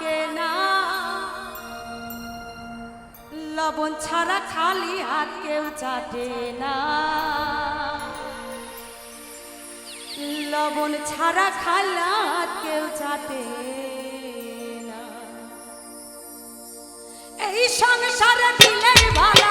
লাগে না। লবণ ছাড়া খালি হাত কেউ চাটে না। লবণ ছাড়া খালা হাত কেউ চাটে না। এই সংসার দিলে ভালো